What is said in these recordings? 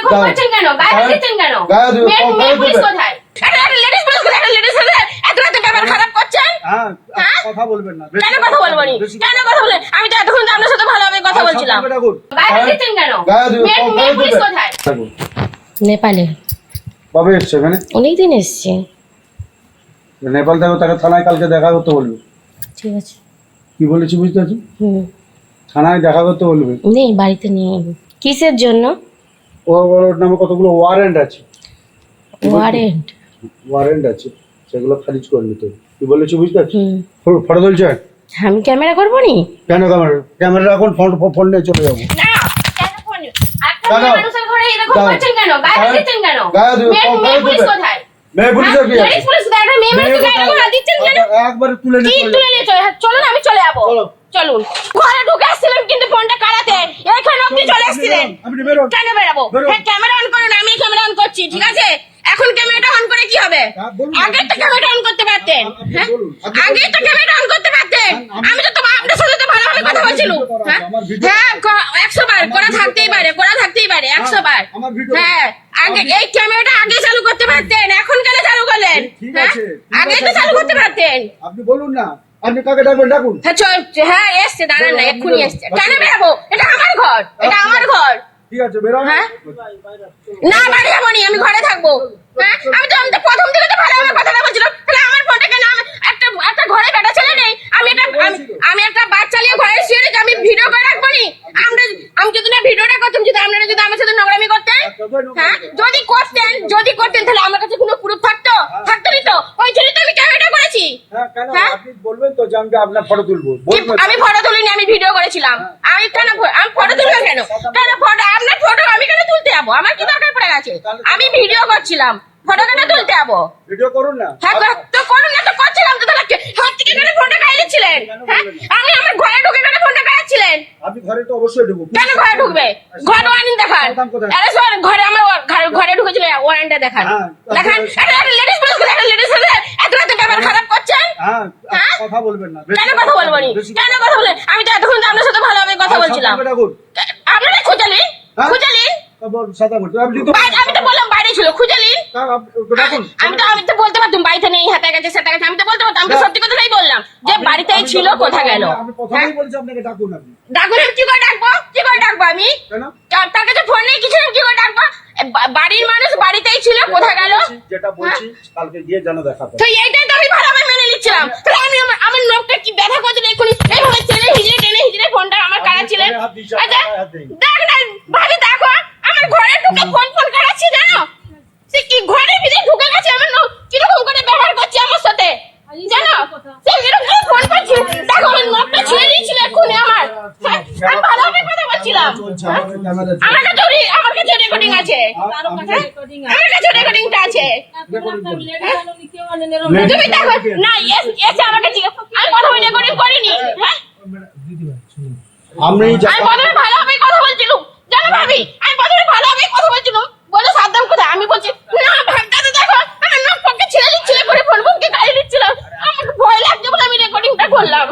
এরকম গায়ে- করছেন কেন? গায়ে দিচ্ছেন কেন? মেয়ে- গায়ে মেয়ে দিবে। পুলিশ কোথায়? লেডিস পুলিশ কোথায়? লেডিস এত রাতে ব্যাপার খারাপ করছেন? হ্যাঁ হ্যাঁ? কথা বলবেন না কেন কথা বলব নি? কেন কথা বলেন আমি তো এতক্ষণ আপনার সাথে ভালোভাবে কথা বলছিলাম। গায়ে দিচ্ছেন কেন? মেয়ে- গায়ে মেয়ে দিবে। পুলিশ কোথায়? নেপালে। কবে এসছে এখানে? অনেকদিন এসছে। নেপাল থেকে তাকে থানায় কালকে দেখা করতে বলবে। ঠিক আছে। কি বলেছি বুঝতে পারছি হুম। থানায় দেখা করতে বলবে। নেই বাড়িতে নেই। কিসের জন্য? ওর নামে কতগুলো ওয়ারেন্ট আছে? ওয়ারেন্ট ওয়ারেন্ট আছে সেগুলো খারিজ করে নিতে তুই কি বলেছি বুঝতে পারছি ফটো- তুলছে আমি ক্যামেরা করব নি? কেন ক্যামেরা? ক্যামেরা রাখুন ফোন ফোন নিয়ে চলে যাব। কেন ফোন? একটা মানুষের ঘরে এরকম করছেন কেন? গায়ে দিচ্ছেন কেন? মেয়ে- পুলিশ কোথায়? মেয়ে পুলিশের কি আছে পুলিশ কোথায় একটা মেয়ে গায়ে এরকম দিচ্ছেন কেন? একবারে তুলে নিয়ে চলে তুলে নিয়ে চলে? চলুন আমি চলে যাব। চলুন। ঘরে ঢুকে আসছিলাম কিন্তু ফোনটা কারাতে। এখানে চলে আপনি বেরোন কেন বেরাবো? হ্যাঁ ক্যামেরা অন করুন আমি ক্যামেরা অন করছি ঠিক আছে? এখন ক্যামেরাটা অন করে কি হবে? হ্যাঁ, আগে তো ক্যামেরা অন করতে পারতেন হ্যাঁ? আগে তো ক্যামেরা অন করতে পারতেন। আমি তো তোমার আপনার কথা আছে, হ্যাঁ? হ্যাঁ একশো বার করা থাকতেই পারে করা থাকতেই পারে একশো বার। হ্যাঁ আগে এই ক্যামেরাটা আগে চালু করতে পারতেন এখন কেন চালু করলেন? হ্যাঁ? আগে তো চালু করতে পারতেন। আপনি বলুন না আপনি কাকে ডাকবেন ডাকুন। হ্যাঁ চল হ্যাঁ এসছে দাঁড়ান না এক্ষুনি। এসছে। কেন বেরাবো? এটা আমার ঘর এটা আমার ঘর। ঠিক আছে বেরোন হ্যাঁ? না বাড়ি যাব আমি ঘরে থাকব। হ্যাঁ? আমি তো প্রথম থেকে তো ভালো আমার কথাটা বলছিলাম তাহলে আমার ফোনটা কেন আমি একটা ঘরে বেটা ছেলে নেই। আমি একটা আমি একটা বাচ্চা নিয়ে ঘরে শুয়ে রেখে আমি ভিডিও করে রাখব নি? আমরা আমি যদি না ভিডিওটা করতাম যদি আপনারা যদি আমার সাথে নোংরামি করতেন হ্যাঁ যদি করতেন যদি করতেন তাহলে আমার কাছে কোনো প্রুফ থাকতো? থাকতো নি তো? ওই জন্যই তো আমি ক্যামেরাটা করেছি। হ্যাঁ হ্যাঁ? আপনি বলবেন তো যে আমি আপনার ফটো তুলবো। আমি ফটো তুলিনি আমি ভিডিও করেছিলাম। আমি কেন আমি ফটো তুলবো কেন? কেন ফটো আপনার ফটো আমি কেন তুলতে যাব? আমার কি দরকার পড়ে গেছে? আমি ভিডিও করছিলাম। ফটো কেন তুলতে যাব। ভিডিও করুন না। হ্যাঁ তো করুন না তো করছিলাম তো। তাহলে হাত থেকে কেন ফোনটা গাইছিলেন হ্যাঁ? আমি আমার ঘরে ঢুকে কেন ফোনটা গাইছিলেন ঘরে তো অবশ্যই ঢুকুন কেন ঘরে ঢুকবে? ঘরে ওয়ারেন্ট দেখান আরে স্যার ঘরে আমার ঘরে- ঢুকেছিল ওয়ারেন্টটা দেখান হ্যাঁ, দেখান। একটা লেডিস পুলিশ কোথায় লেডিস এত রাতে ব্যাপার খারাপ করছেন? হ্যাঁ হ্যাঁ? কথা বলবেন না। কেন কথা বলব নি? কেন কথা বলেন আমি তো এতক্ষণ তো আপনার সাথে ভালোভাবে কথা বলছিলাম। আপনারা খুঁজালিন হ্যাঁ? খুঁজালিন তারপর সাদা বলতে আপনি তো বাই- আমি তো বললাম বাইরে ছিল খুঁজালিন তাও আপনি ওকে ডাকুন আমি তো আমি তো বলতে পারতাম বাড়িতে নেই হাতে গেছে সেটা গেছে। আমি তো বলতে পারতাম আমি তো সত্যি কথাটাই বললাম যে বাড়িতেই ছিল কোথা গেল? আমি প্রথমেই বলছি আপনাকে ডাকুন আপনি ডাকুন আমি কি করে ডাকবো? কি করে ডাকবো আমি? তার- তার কাছে ফোন নেই কিছু কি করে ডাকবো? বাড়ির মানুষ বাড়িতেই ছিল কোথা গেল? যেটা বলছি কালকে গিয়ে যেন দেখা তো এইটাই তো আমি ভালোভাবে মেনে নিচ্ছিলাম। তাহলে আমি আমার নখটা কি ব্যথা করছিল এক্ষুনি এইভাবে টেনে হিজড়ে টেনে হিজড়ে ফোনটা আমার কারা ছিলেন। আচ্ছা। দেখ না ভাবি আমার ঘরে ঢুকে ফোন ফোন করাচ্ছি জানো সে কি ঘরে ভিতরে ঢুকে গেছে? আমার কীরকম করে ব্যবহার করছে আমার সাথে? জানো? সে এরকম ফোন করছে? দেখো আমার নখটা ছিঁড়ে দিয়েছিল এক্ষুনি আমার। হ্যাঁ, আমি ভালোভাবে কথা বলছিলাম। আমার কাছে আমার কাছে রেকর্ডিং আছে। হ্যাঁ? আমার কাছে রেকর্ডিংটা আছে। তুমি দেখো না এস আমাকে জিজ্ঞেস আমি কথা রেকর্ডিং করিনি। হ্যাঁ? আমি আমি ভালোভাবে ভাবি আমি প্রথমে ভালোভাবে কথা বলছিলাম বলে সাদ্দাম কোথায়? আমি বলছি না ভাবটা দেখো নখ পক্ষে ছেড়ে দিচ্ছিল করে ফোন ফোনকে গাড়ি দিচ্ছিলাম। আমাকে ভয় লাগছে বলে আমি রেকর্ডিংটা করলাম।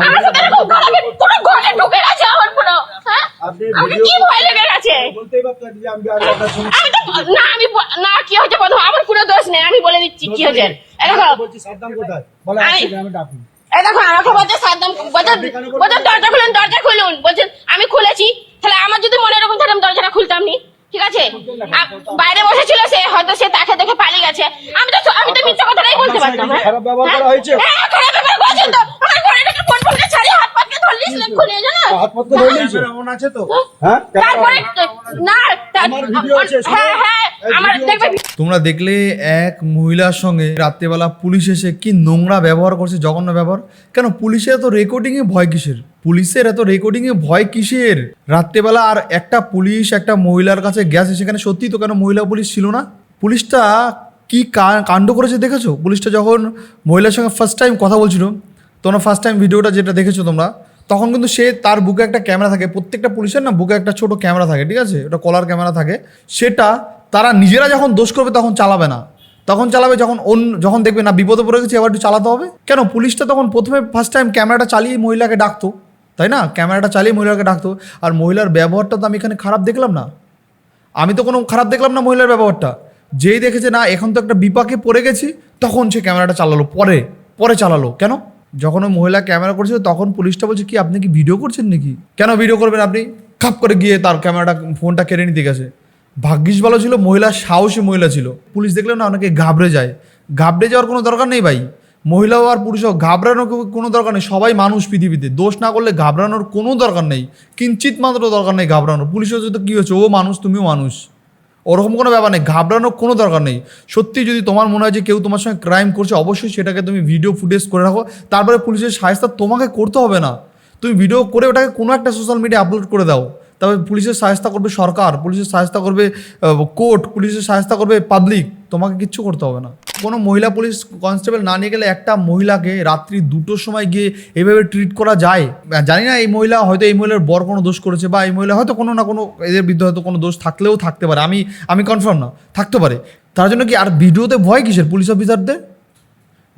আমার সাথে এরকম ঘরে পুরো ঘরে ঢুকে গেছে আমার পুরো। হ্যাঁ? আমাকে কি ভয় লেগে গেছে? আমি আমি তো না আমি না কি হয়েছে প্রথম? আমার কোনো দোষ নেই আমি বলে দিচ্ছি কি হয়েছে? দেখো বলছি সাদ্দাম কোথায়? বলে আমি- আসছে আমি ডাকুন। এই দেখো আমাকে বলছে সাদ্দাম বলছে বলছে দরজা খুলুন দরজা খুলুন। বলছেন আমি খুলেছি। তাহলে আমার যদি মনে এরকম আমি দরজাটা খুলতাম নি ঠিক আছে? বাইরে বসেছিল সে হয়তো সে তাকে দেখে পালিয়ে গেছে। আমি তো আমি তো মিথ্যা কথাটাই বলতে পারতাম হ্যাঁ? খারাপ ব্যবহার করা হয়েছে? হ্যাঁ খারাপ ব্যবহার করেছে তো। আমার ঘরে ফোনকে ছাড়িয়ে হাত পাতকে ধরলিস খুলে জানো হাত এমন আছে তো হ্যাঁ? তারপরে না। হ্যাঁ হ্যাঁ আমার দেখবে তোমরা দেখলে এক মহিলার সঙ্গে রাত্রেবেলা পুলিশ এসে কি নোংরা ব্যবহার করছে জঘন্য ব্যবহার? কেন পুলিশের এত রেকর্ডিংয়ে ভয় কিসের? পুলিশের এত রেকর্ডিংয়ে ভয় কিসের? রাত্রেবেলা আর একটা পুলিশ একটা মহিলার কাছে গেছে সেখানে সত্যি তো কেন মহিলা পুলিশ ছিল না? পুলিশটা কি কাণ্ড করেছে দেখেছ? পুলিশটা যখন মহিলার সঙ্গে ফার্স্ট টাইম কথা বলছিল তোমরা ফার্স্ট টাইম ভিডিওটা যেটা দেখেছ তোমরা তখন কিন্তু সে তার বুকে একটা ক্যামেরা থাকে। প্রত্যেকটা পুলিশের না বুকে একটা ছোট ক্যামেরা থাকে, ঠিক আছে? ওটা কলার ক্যামেরা থাকে। সেটা তারা নিজেরা যখন দোষ করবে তখন চালাবে না। তখন চালাবে যখন অন্য যখন দেখবে, না, বিপদে পড়ে গেছে, এবার একটু চালাতে হবে। কেন? পুলিশটা তখন প্রথমে ফার্স্ট টাইম ক্যামেরাটা চালিয়ে মহিলাকে ডাকতো, তাই না? ক্যামেরাটা চালিয়ে মহিলাকে ডাকতো। আর মহিলার ব্যবহারটা তো আমি এখানে খারাপ দেখলাম না। আমি তো কোনো খারাপ দেখলাম না মহিলার ব্যবহারটা। যেই দেখেছে, না, এখন তো একটা বিপাকে পড়ে গেছি, তখন সে ক্যামেরাটা চালালো, পরে পরে চালালো। কেন? যখন ওই মহিলা ক্যামেরা করছিল, তখন পুলিশটা বলছে, কি, আপনি কি ভিডিও করছেন নাকি? কেন ভিডিও করবেন আপনি? খাপ করে গিয়ে তার ক্যামেরাটা, ফোনটা কেড়ে নিতে গেছে। ভাগ্যিস ভালো ছিল, মহিলা সাহসী মহিলা ছিল। পুলিশ দেখলে না, অনেকে ঘাবড়ে যায়। ঘাবড়ে যাওয়ার কোনো দরকার নেই ভাই। মহিলা হোক আর পুরুষ হোক ঘাবড়ানোর কোনো দরকার নেই। সবাই মানুষ পৃথিবীতে। দোষ না করলে ঘাবড়ানোর কোনো দরকার নেই। কিঞ্চিত মাত্র দরকার নেই ঘাবড়ানোর। পুলিশ হচ্ছে তো কী হচ্ছে ও মানুষ, তুমিও মানুষ। ওরকম কোনো ব্যাপার নেই, ঘাবড়ানোর কোনো দরকার নেই। সত্যি যদি তোমার মনে হয় যে কেউ তোমার সঙ্গে ক্রাইম করছে, অবশ্যই সেটাকে তুমি ভিডিও ফুটেজ করে রাখো। তারপরে পুলিশের সাহায্য তোমাকে করতে হবে না। তুমি ভিডিও করে ওটাকে কোনো একটা সোশ্যাল মিডিয়া আপলোড করে দাও। তবে পুলিশের সাহায্য করবে সরকার, পুলিশের সাহায্য করবে কোর্ট পুলিশের সাহায্য করবে পাবলিক তোমাকে কিচ্ছু করতে হবে না। কোনো মহিলা পুলিশ কনস্টেবল না নিয়ে গেলে একটা মহিলাকে রাত্রি দুটোর সময় গিয়ে এভাবে ট্রিট করা যায়? জানি না, এই মহিলা হয়তো এই মহিলার বর কোনো দোষ করেছে বা এই মহিলা হয়তো কোনো না কোনো এদের বিরুদ্ধে হয়তো কোনো দোষ থাকলেও থাকতে পারে। আমি আমি কনফার্ম না, থাকতে পারে। তার জন্য কি আর ভিডিওতে ভয় কিসের? পুলিশ অফিসারদের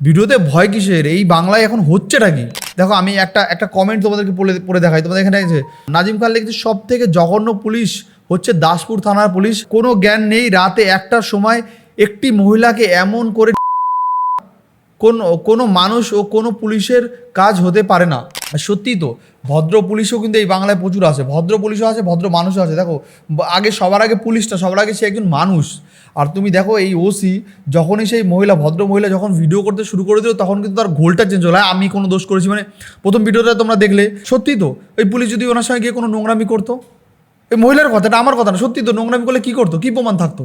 ভিডিওতে ভয় কিসের? এই বাংলায় এখন হচ্ছেটা কি? দেখো, আমি একটা একটা কমেন্ট তোমাদেরকে পড়ে পড়ে দেখাই। তোমাদের এখানে আছে, নাজিম খান লিখেছে সব থেকে জঘন্য পুলিশ হচ্ছে দাসপুর থানার পুলিশ। কোনো জ্ঞান নেই, রাতে একটার সময় একটি মহিলাকে এমন করে কোন, কোনো মানুষ ও কোনো পুলিশের কাজ হতে পারে না। সত্যি তো, ভদ্র পুলিশও কিন্তু এই বাংলায় প্রচুর আছে। ভদ্র পুলিশও আছে, ভদ্র মানুষও আছে। দেখো আগে সবার আগে পুলিশটা, সবার আগে সে একজন মানুষ। আর তুমি দেখো এই ওসি যখনই সেই মহিলা, ভদ্র মহিলা যখন ভিডিও করতে শুরু করে দিল, তখন কিন্তু তার গোলটা চেঞ্জ হলো। আমি কোনো দোষ করেছি মানে প্রথম ভিডিওটা তোমরা দেখলে সত্যি তো, ওই পুলিশ যদি ওনার সঙ্গে গিয়ে কোনো নোংরামি করতো, এই মহিলার কথাটা আমার কথা না সত্যি তো, নোংরামি করলে কী করতো? কী প্রমাণ থাকতো?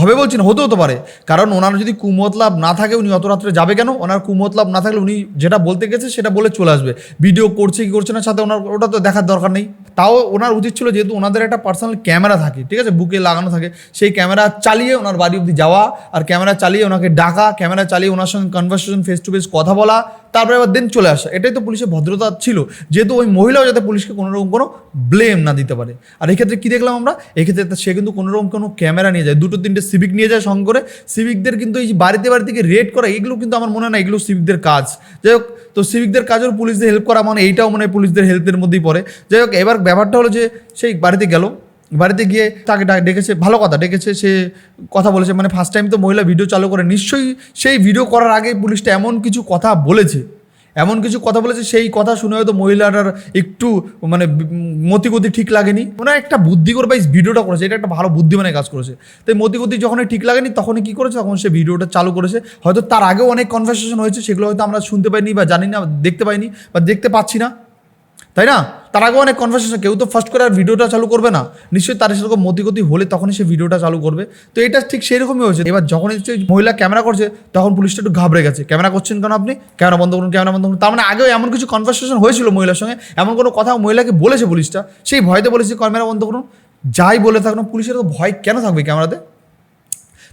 হবে বলছি না হতে হতে পারে। কারণ ওনার যদি কুমতলাভ না থাকে, উনি অত রাত্রে যাবে কেন? ওনার কুমতলাভ না থাকলে উনি যেটা বলতে গেছে সেটা বলে চলে আসবে। ভিডিও করছে কি করছে না, সাথে ওনার ওটা তো দেখার দরকার নেই। তাও ওনার উচিত ছিল যেহেতু ওনাদের একটা পার্সোনাল ক্যামেরা থাকে, ঠিক আছে? বুকে লাগানো থাকে। সেই ক্যামেরা চালিয়ে ওনার বাড়ি অবধি যাওয়া আর ক্যামেরা চালিয়ে ওনাকে ডাকা ক্যামেরা চালিয়ে ওনার সঙ্গে কনভারসেশন ফেস টু ফেস কথা বলা তারপরে আবার দেন চলে আসা। এটাই তো পুলিশের ভদ্রতা ছিল। যেহেতু ওই মহিলাও যাতে পুলিশকে কোনো রকম কোনো ব্লেম না দিতে পারে। আর এক্ষেত্রে কী দেখলাম আমরা? এক্ষেত্রে সে কিন্তু কোনো রকম কোনো ক্যামেরা নিয়ে যায়। দুটো তিনটে সিভিক নিয়ে যায় সঙ্গে করে। সিভিকদের কিন্তু এই বাড়িতে বাড়িতে গিয়ে রেড করা, এগুলো কিন্তু আমার মনে হয় না এগুলো সিভিকদের কাজ। যাই হোক, তো সিভিকদের কাজের পুলিশদের হেল্প করা মানে এইটাও মনে হয় পুলিশদের হেল্পের মধ্যেই পড়ে। যাই হোক, এবার ব্যাপারটা হলো যে সেই বাড়িতে গেল। বাড়িতে গিয়ে তাকে ডেকেছে, ভালো কথা, ডেকেছে, সে কথা বলেছে। মানে ফার্স্ট টাইম তো মহিলা ভিডিও চালু করে, নিশ্চয়ই সেই ভিডিও করার আগে পুলিশটা এমন কিছু কথা বলেছে। এমন কিছু কথা বলেছে, সেই কথা শুনে হয়তো মহিলাটার একটু মানে মতিগতি ঠিক লাগেনি। মানে একটা বুদ্ধি করে বা এই ভিডিওটা করেছে, এটা একটা ভালো বুদ্ধিমানের কাজ করেছে। তাই মতিগতি যখনই ঠিক লাগেনি, তখনই কি করেছে? তখন সে ভিডিওটা চালু করেছে। হয়তো তার আগেও অনেক কনভারসেশন হয়েছে, সেগুলো হয়তো আমরা শুনতে পাইনি বা জানি না, দেখতে পাইনি বা দেখতে পাচ্ছি না। তাই না? তার আগেও অনেক কনভারসেশন কেউ তো ফার্স্ট করে আর ভিডিওটা চালু করবে না। নিশ্চয়ই তার সেরকম মতিগতি হলে তখনই সে ভিডিওটা চালু করবে। তো এটা ঠিক সেরকমই হয়েছে। এবার যখন মহিলা ক্যামেরা করছে, তখন পুলিশটা একটু ঘাবড়ে গেছে। ক্যামেরা করছেন কেন আপনি? ক্যামেরা বন্ধ করুন ক্যামেরা বন্ধ করুন। তার মানে আগেও এমন কিছু কনভারসেশন হয়েছিল মহিলার সঙ্গে, এমন কোনো কথা মহিলাকে বলেছে পুলিশটা? সেই ভয়তে বলেছে ক্যামেরা বন্ধ করুন। যাই বলে থাকুন, পুলিশের তো ভয় কেন থাকবে ক্যামেরাতে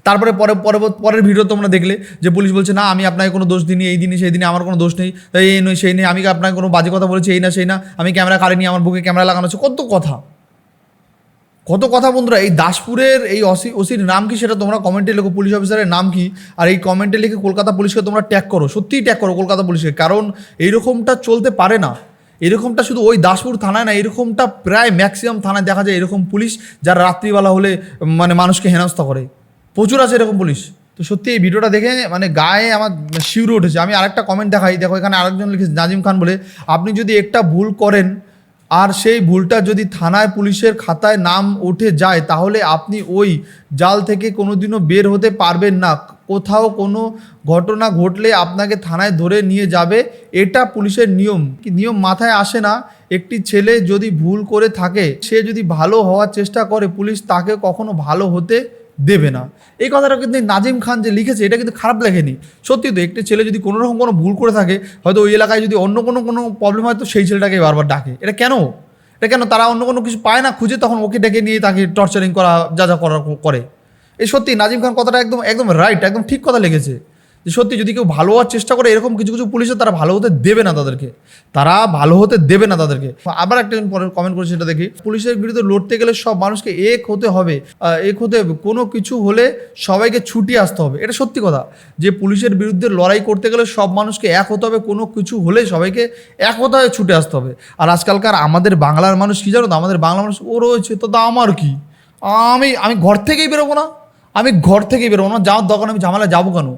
তারপরে পরে পরে পরের ভিডিও তোমরা দেখলে যে পুলিশ বলছে, না, আমি আপনাকে কোনো দোষ দিইনি, এই দিনই, সেই দিনে আমার কোনো দোষ নেই তাই এই নয়, সেই নেই আমি আপনাকে কোনো বাজে কথা বলেছি, এই না, সেই না, আমি ক্যামেরা কাড়িনি আমার বুকে ক্যামেরা লাগানো আছে কত কথা। কত কথা বন্ধুরা, এই দাসপুরের এই অসি ওসির নাম কি সেটা তোমরা কমেন্টে লেখো, পুলিশ অফিসারের নাম কি? আর এই কমেন্টে লিখে কলকাতা পুলিশকে তোমরা ট্যাগ করো, সত্যিই ট্যাগ করো কলকাতা পুলিশকে, কারণ এইরকমটা চলতে পারে না। এরকমটা শুধু ওই দাসপুর থানায় না এরকমটা প্রায় ম্যাক্সিমাম থানায় দেখা যায় এরকম পুলিশ যারা রাত্রিবেলা হলে মানে মানুষকে হেনস্থা করে। প্রচুর আছে এরকম পুলিশ তো সত্যি এই ভিডিওটা দেখে মানে গায়ে আমার শিউরে উঠেছে। আমি আরেকটা কমেন্ট দেখাই। দেখো, এখানে আরেকজন লিখেছে, নাজিম খান বলে, আপনি যদি একটা ভুল করেন আর সেই ভুলটা যদি থানায় পুলিশের খাতায় নাম উঠে যায়, তাহলে আপনি ওই জাল থেকে কোনোদিনও বের হতে পারবেন না। কোথাও কোনো ঘটনা ঘটলে আপনাকে থানায় ধরে নিয়ে যাবে। এটা পুলিশের নিয়ম। কি নিয়ম মাথায় আসে না? একটি ছেলে যদি ভুল করে থাকে, সে যদি ভালো হওয়ার চেষ্টা করে, পুলিশ তাকে কখনো ভালো হতে দেবে না। এই কথাটা কিন্তু নাজিম খান যে লিখেছে, এটা কিন্তু খারাপ লেখেনি। সত্যি তো একটি ছেলে যদি কোনো রকম কোনো ভুল করে থাকে, হয়তো ওই এলাকায় যদি অন্য কোনো কোনো প্রবলেম হয়, তো সেই ছেলেটাকে বারবার ডাকে। এটা কেন? এটা কেন? তারা অন্য কোনো কিছু পায় না খুঁজে, তখন ওকে ডেকে নিয়ে তাকে টর্চারিং করা, যা যা করা করে। এই সত্যি নাজিম খান কথাটা একদম একদম রাইট একদম ঠিক কথা লেগেছে যে সত্যি যদি কেউ ভালো হওয়ার চেষ্টা করে এরকম কিছু কিছু পুলিশে তারা ভালো হতে দেবে না তাদেরকে। তারা ভালো হতে দেবে না তাদেরকে। আবার একটা পরের কমেন্ট করেছে সেটা দেখি। পুলিশের বিরুদ্ধে লড়তে গেলে সব মানুষকে এক হতে হবে। এক হতে হবে। কোনো কিছু হলে সবাইকে ছুটিয়ে আসতে হবে। এটা সত্যি কথা। যে পুলিশের বিরুদ্ধে লড়াই করতে গেলে সব মানুষকে এক হতে হবে। কোনো কিছু হলে সবাইকে এক হতে হবে ছুটে আসতে হবে। আর আজকালকার আমাদের বাংলার মানুষ কী জানো তো? আমাদের বাংলা মানুষ ও রয়েছে তো আমার কি? আমি আমি ঘর থেকেই বেরোবো না। আমি ঘর থেকেই বেরোবো না। যাওয়ার দরকার নেই, আমি ঝামেলা যাব কেন?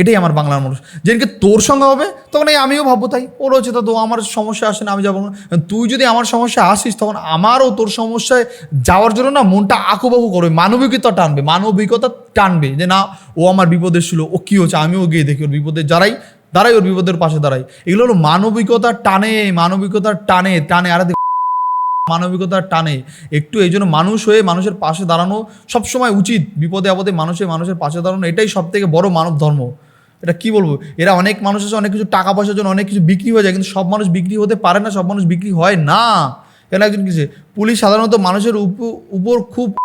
এটাই আমার বাংলার মানুষ। যেদিনকে তোর সঙ্গে হবে, তখন এই আমিও ভাববো তাই। ওর হচ্ছে তো আমার সমস্যা আসে না, আমি যাব না। তুই যদি আমার সমস্যা আসিস, তখন আমারও তোর সমস্যায় যাওয়ার জন্য না মনটা আঁকুবাকু করবে মানবিকতা টানবে মানবিকতা টানবে যে, না, ও আমার বিপদে ছিল, ও কী হচ্ছে? আমিও গিয়ে দেখি ওর বিপদে যারাই, দাঁড়াই ওর বিপদের পাশে দাঁড়াই। এগুলো হলো মানবিকতার টানে মানবিকতার টানে টানে। আর মানবিকতার টানে। একটু এই জন্য মানুষ হয়ে মানুষের পাশে দাঁড়ানো সবসময় উচিত। বিপদে আপদে মানুষে মানুষের পাশে দাঁড়ানো, এটাই সব থেকে বড় মানব ধর্ম এটা কি বলব? এরা অনেক মানুষ আছে, অনেক কিছু টাকা পয়সার জন্য অনেক কিছু বিক্রি হয়ে যায়, কিন্তু সব মানুষ বিক্রি হতে পারে না, সব মানুষ বিক্রি হয় না। কেন একজন কিছু পুলিশ সাধারণত মানুষের উপ- উপর খুব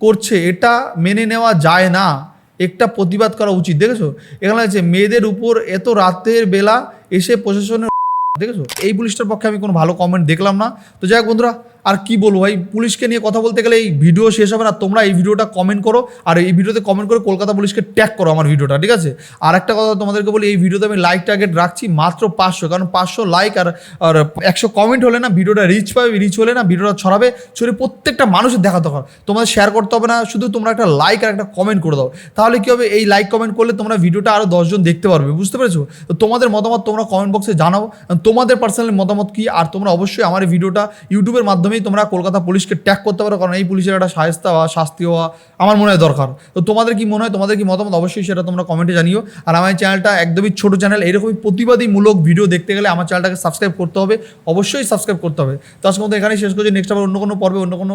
করছে, এটা মেনে নেওয়া যায় না। একটা প্রতিবাদ করা উচিত, দেখেছ? এখানে আছে, মেয়েদের উপর এত রাতের বেলা এসে প্রশাসনের, দেখেছ? এই পুলিশটার পক্ষে আমি কোনো ভালো কমেন্ট দেখলাম না। তো যাই হোক বন্ধুরা আর কি বলব ভাই, পুলিশকে নিয়ে কথা বলতে গেলে এই ভিডিও শেষ হবে না, তোমরা এই ভিডিওটা কমেন্ট করো, আর এই ভিডিওতে কমেন্ট করে কলকাতা পুলিশকে ট্যাগ করো আমার ভিডিওটা, ঠিক আছে? আর একটা কথা তোমাদেরকে বলি, এই ভিডিওতে আমি লাইক টার্গেট রাখছি মাত্র পাঁচশো, কারণ পাঁচশো লাইক আর আর একশো কমেন্ট হলে না ভিডিওটা রিচ পাবে রিচ হলে না ভিডিওটা ছড়াবে, ছড়িয়ে প্রত্যেকটা মানুষের দেখা দরকার। তোমাদের শেয়ার করতে হবে না, শুধু তোমরা একটা লাইক আর একটা কমেন্ট করে দাও। তাহলে কি হবে, এই লাইক কমেন্ট করলে তোমরা ভিডিওটা আরও দশজন দেখতে পারবে, বুঝতে পেরেছ? তো তোমাদের মতামত তোমরা কমেন্ট বক্সে জানাও, তোমাদের পার্সোনাল মতামত কি, আর তোমরা অবশ্যই আমার ভিডিওটা ইউটিউবের মাধ্যমেই তোমরা কলকাতা পুলিশকে ট্যাগ করতে পারো, কারণ এই পুলিশের একটা সাহেস্তা হওয়া, শাস্তি হওয়া আমার মনে হয় দরকার। তো তোমাদের কি মনে হয়, তোমাদের কি মতামত? অবশ্যই সেটা তোমরা কমেন্টে জানিও। আর আমার চ্যানেলটা একদমই ছোট চ্যানেল এরকমই প্রতিবাদীমূলক ভিডিও দেখতে গেলে আমার চ্যানেলটাকে সাবস্ক্রাইব করতে হবে, অবশ্যই সাবস্ক্রাইব করতে হবে। তো আজকের মতো এখানেই শেষ করছি নেক্সট আবার অন্য কোনো পর্বে, অন্য কোনো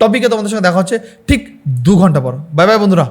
টপিকে তোমাদের সঙ্গে দেখা হচ্ছে, ঠিক দু ঘণ্টা পর। বাই বাই বন্ধুরা।